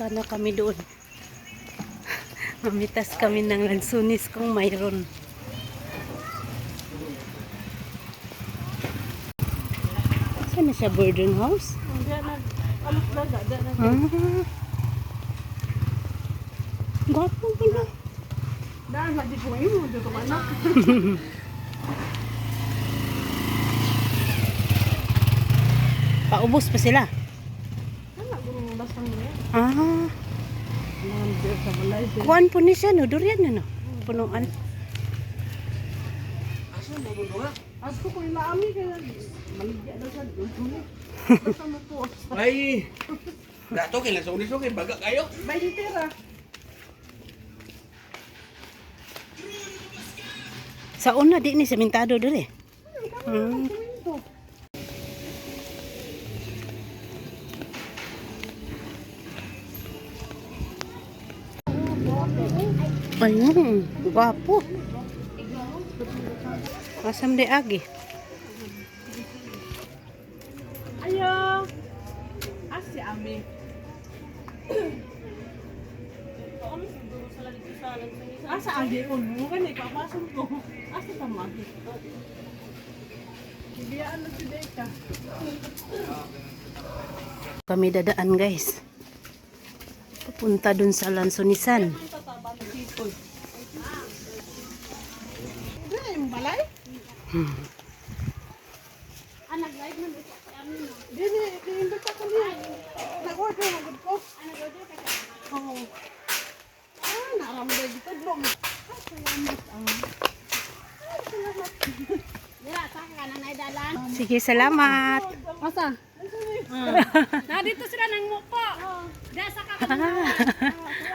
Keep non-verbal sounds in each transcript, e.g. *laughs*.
Punta na kami doon. *laughs* Mamitas kami ng lansunis kung mayroon. Saan na siya boarding house? Ah. Gwapo pala. Dahil ko mo, dito ka na. *laughs* Paubos pa sila. Ano, gumang basang niya. Ah. Sa. Kuan po ni siya no. Durian na no. Punuan. Asko ko ilaami kaya maligya daw sa doon. Basta mo po. Ay, dato kay lang sunis kay baga kayo. Bay di tira. Sa una di ni sementado dere. Hmm. Ayun, gwapo. Kasam de agi. Ayo. Asi ami. Asa agi kan ipapasok ko. Asa ka magi. Bibiyaan na si Deka. Kami dadaan guys. Papunta dun sa Lansonisan. Dili yung balay? Dili, di-invite ako niya. Nag-order na good ko. Oo. Ah, naramday dito. Dong. Ah, salamat. Ah. Sige, salamat. Asa? Na dito sila nang mupo. Dasa ka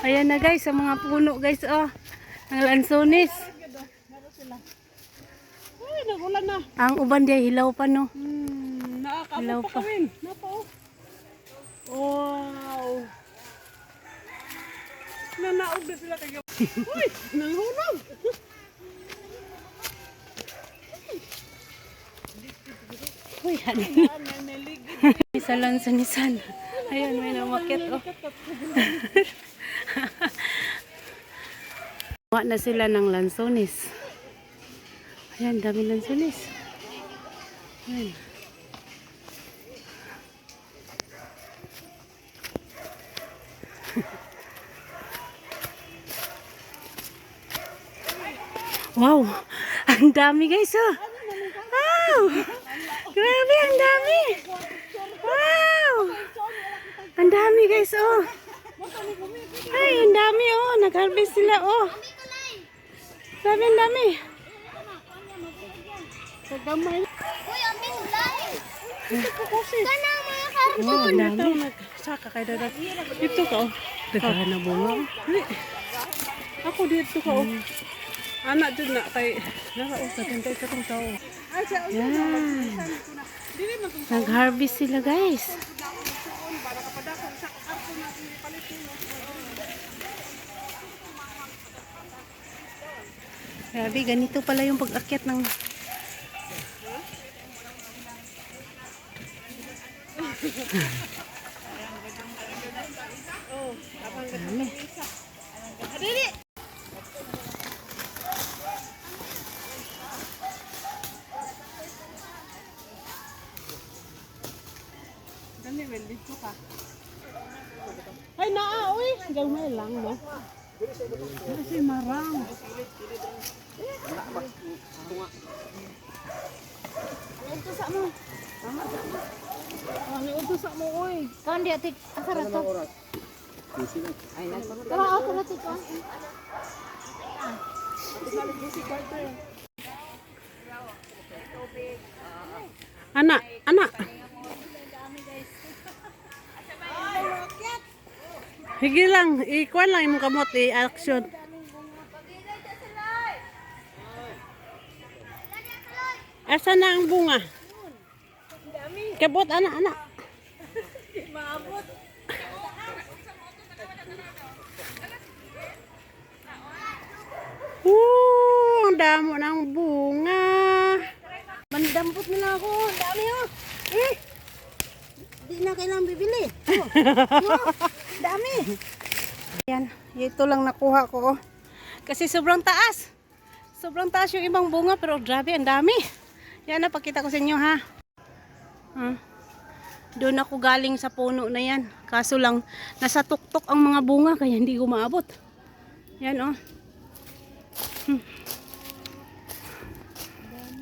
Ayan na guys, sa mga puno guys, oh. Ang lansonis. Ay, nagulan na. Ang uban diya hilaw pa no. Hmm, Hello pa pa. kami. Napa, oh. Wow. Nanaog na sila kayo. *laughs* Uy, nanghunog. Uy, ano? *laughs* sa lansonisan. Ayan, may namakit oh. *laughs* Kuha na sila ng lansonis. Ayan, dami lansonis. Ayan. Wow! Ang dami guys oh! Wow! Grabe, ang dami! Wow! Ang dami guys oh! Ay, ang dami oh! Nag-harvest sila oh! Dami, dami! Sa gamay. Uy, ang minulay! Kana mga karton! Ang dami! Saka kay dada. Ito ka, oh. Daghan na bunga. Ako dito ka, oh. Anak dyan na kay... Nara, oh, sa tintay ka tong tao. Oh. Yan! Nag-harvest sila guys! para kapadakon sa karton natin ipalit mo. Grabe, ganito pala yung pag-akyat ng... Dami. Dali, well, dito ka. Ay, naa, uy. Gamay lang, no? Kasi marang. Ito sa mo. Ano ito sa mo, uy? Kawan dia tik asar ato. Tara ako na tik. Anak, anak. Higi lang, ikuan lang imong kamot i-action. Asa na ang bunga? Kabot, anak, anak. Maabot. ang damo ng bunga. Mandampot na lang ako. Ang dami oh. Eh. Di na kailangan bibili. *laughs* Oh. Oh. dami. Yan, ito lang nakuha ko. oh. Kasi sobrang taas. Sobrang taas yung ibang bunga pero grabe, ang dami. Yan, napakita ko sa inyo ha. Ah. Doon ako galing sa puno na yan. Kaso lang, nasa tuktok ang mga bunga kaya hindi ko maabot. Yan oh. Hmm.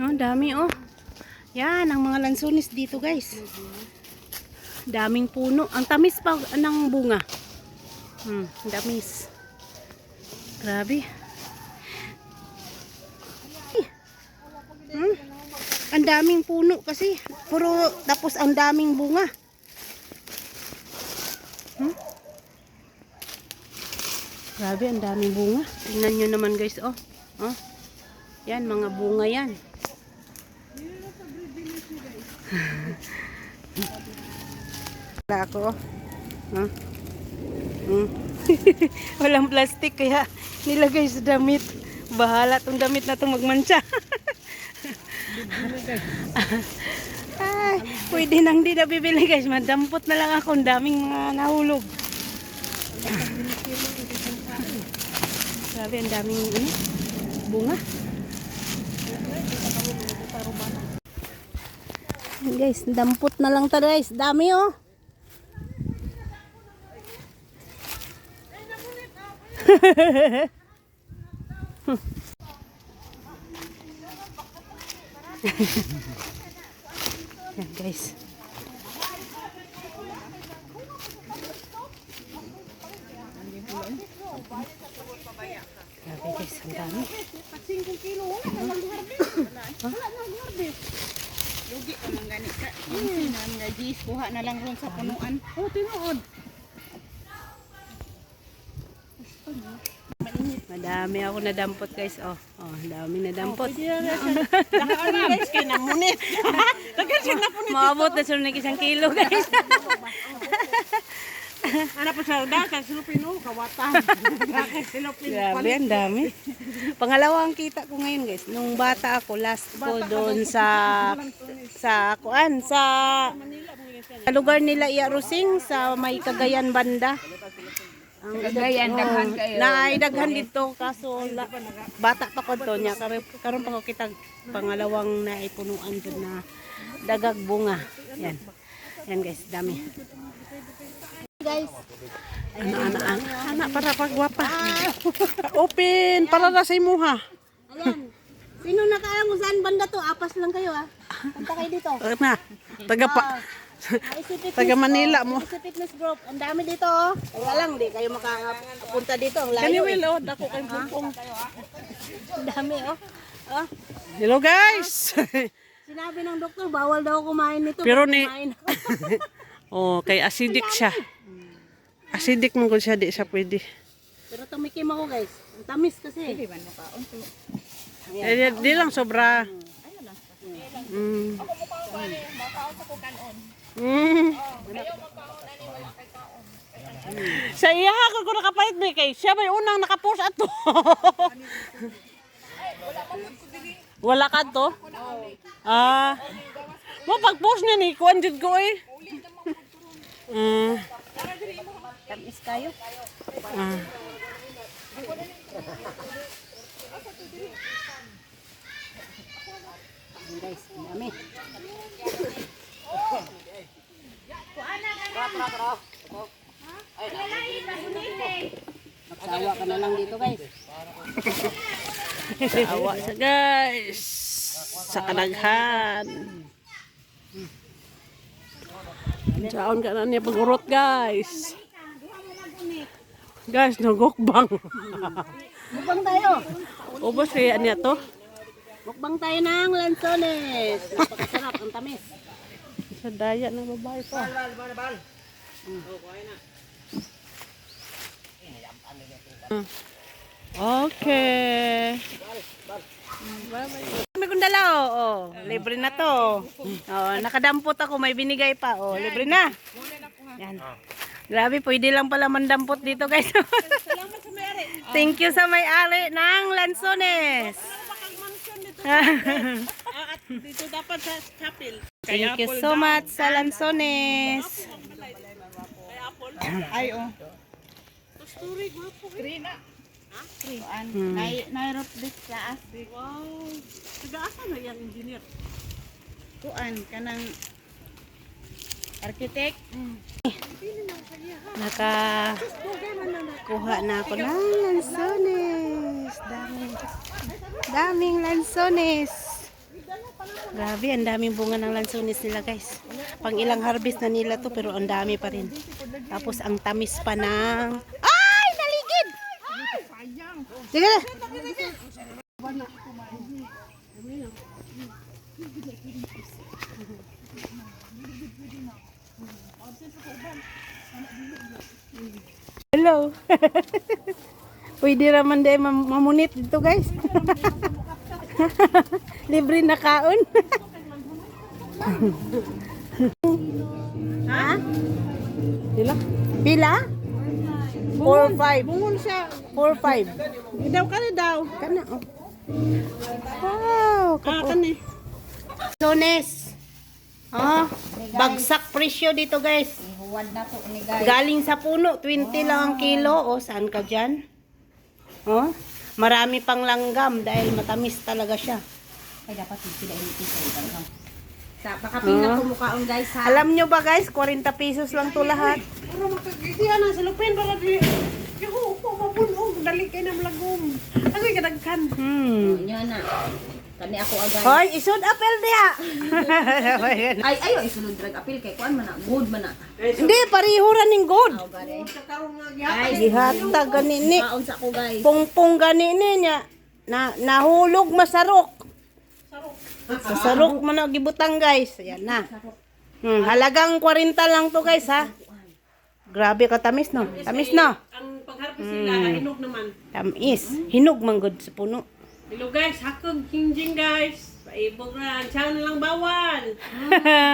Oh, dami oh. Yan, ang mga lansones dito guys. Daming puno. Ang tamis pa ng bunga. Hmm, ang tamis. Grabe. Hmm? Ang daming puno kasi. Puro tapos ang daming bunga. Hmm? Grabe, ang daming bunga. Tingnan nyo naman guys, oh. Oh. Yan, mga bunga yan. *laughs* Wala ako. Huh? Hmm. *laughs* Walang plastic kaya nilagay sa damit. Bahala tong damit na to magmancha. *laughs* Ay, pwede nang di na bibili guys. Madampot na lang ako. Ang daming mga nahulog. Grabe, ang daming ano, bunga. Yan, guys, dampot na lang to guys. Dami oh. Yan guys. Grabe guys, ang dami. Lugi ka man gani ka. Yung sinan nga Gis, kuha na lang ron sa punuan. Oh, tinuod. Madami ako nadampot guys. Oh, oh, dami nadampot. Ano *laughs* guys, kay namunit. Lagyan *laughs* siya na Maabot na siya ng isang kilo guys. *laughs* Ano pa sa dakan, silupin o, kawatan. Silupin. Grabe, ang dami. Pangalawa ang kita ko ngayon guys. Nung bata ako, last ko doon sa sa kuan sa sa lugar nila Iarusing sa may Cagayan banda. Ang Cagayan daghan kayo. Na daghan dito kaso la, bata pa ko to niya karon karon pa ko kita pangalawang naipunuan dun na dagag bunga. Yan. Yan guys, dami. Guys, Ano, ano, ano, anak, para pagwapa. *laughs* Open, para na sa imuha. Ayan. Sino nakaalam kung saan banda to? Apas lang kayo ah. Punta kayo dito. Na, taga pa. *laughs* Taga Manila mo. IC Fitness Group. Ang dami dito oh. Kaya lang, di kayo makapunta dito. Ang Kani layo. eh. Will, oh, dako kay Pupong. Ang dami oh. Oh, Hello guys. *laughs* sinabi ng doktor, bawal daw kumain nito. Pero ni- kumain? *laughs* oh, kay acidic siya. Acidic mo ko siya, di siya pwede. Pero tumikim ako guys. Ang tamis kasi. Eh, di, lang sobra. Mm. Mm. Sa iya ha ko nakapait ba kay siya may unang nakapost ato. *laughs* Wala ka to? Ah. Mo pag-post niya ni kuan jud ko eh. Mm. Tamis kayo. Ah. Guys, ang dami. Magsawa ka na lang dito guys. Awa sa guys. Sa kanaghan. Diyan ka na niya pagurot guys. Guys, nagukbang. Mukbang tayo. Ubos kaya niya to. Mukbang tayo ng lansones. Napakasarap, ang tamis. Sa daya ng babae pa. Hmm. Okay. May kundala oh. oh. Libre na to. Oh, nakadampot ako, may binigay pa. Oh, libre na. Yan. Grabe, pwede lang pala mandampot dito guys. *laughs* Thank you sa may-ari ng Lansones. *laughs* Dito dapat sa chapel. Thank you so much sa Lansones. Ay, oh. Story, gwapo. Krina. Kuan, Hmm. nay nairot dit sa as. Wow. Taga-asa na yan, engineer? Kuan kanang architect. Naka kuha na ako ng lansones. Daming, daming lansones. Grabe, ang daming bunga ng lansones nila guys. Pang ilang harvest na nila to pero ang dami pa rin. Tapos ang tamis pa ng... Ay! Naligid! Sige na. Hello. *laughs* Pwede raman din mam- mamunit dito guys. *laughs* Libre na kaon. *laughs* ha? Dila? Pila? 4-5. Bungon siya. 4-5. Daw ka daw. Kana oh. Wow. Ah, kani. Sones. Oh, bagsak presyo dito guys. Huwad na to ni guys. Galing sa puno, 20 lang ang kilo. O, saan ka dyan? Oh, marami pang langgam dahil matamis talaga siya. Ay dapat sila ito. Sa pakaping na kumukaon guys ha. Alam nyo ba guys, 40 pesos lang to lahat. Puro makagiti na sa lupin para di. Yo, upo mabunog. Dali kay na malagom. Ako kadagkan. Hmm. Inyo na. Kani ako agay. Hoy, isod apel dia. *laughs* Ay ayo isulod drag apil kay kuan man na good man na. Hindi, pariho ra ning good. Ay Gihatag ganini. kaon sa ko guys. Pungpung ganini niya. Na nahulog masarok. Sa sarok man na gibutang guys. Ayan na. Hmm, halagang 40 lang to guys ha. Grabe ka tamis no. Tamis no. Ang pagharvest nila, hinog naman. Tamis. Hinog man gud sa puno. Hello guys, hakog kinjing guys. Paibog na, siya na lang bawal.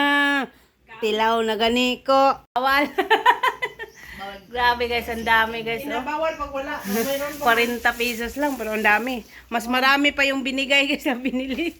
*laughs* Tilaw na gani ko. Bawal. *laughs* Grabe guys, ang dami guys. Oh. Bawal pag wala. *laughs* Mayroon 40 pesos lang pero ang dami. Mas marami pa yung binigay kaysa binili.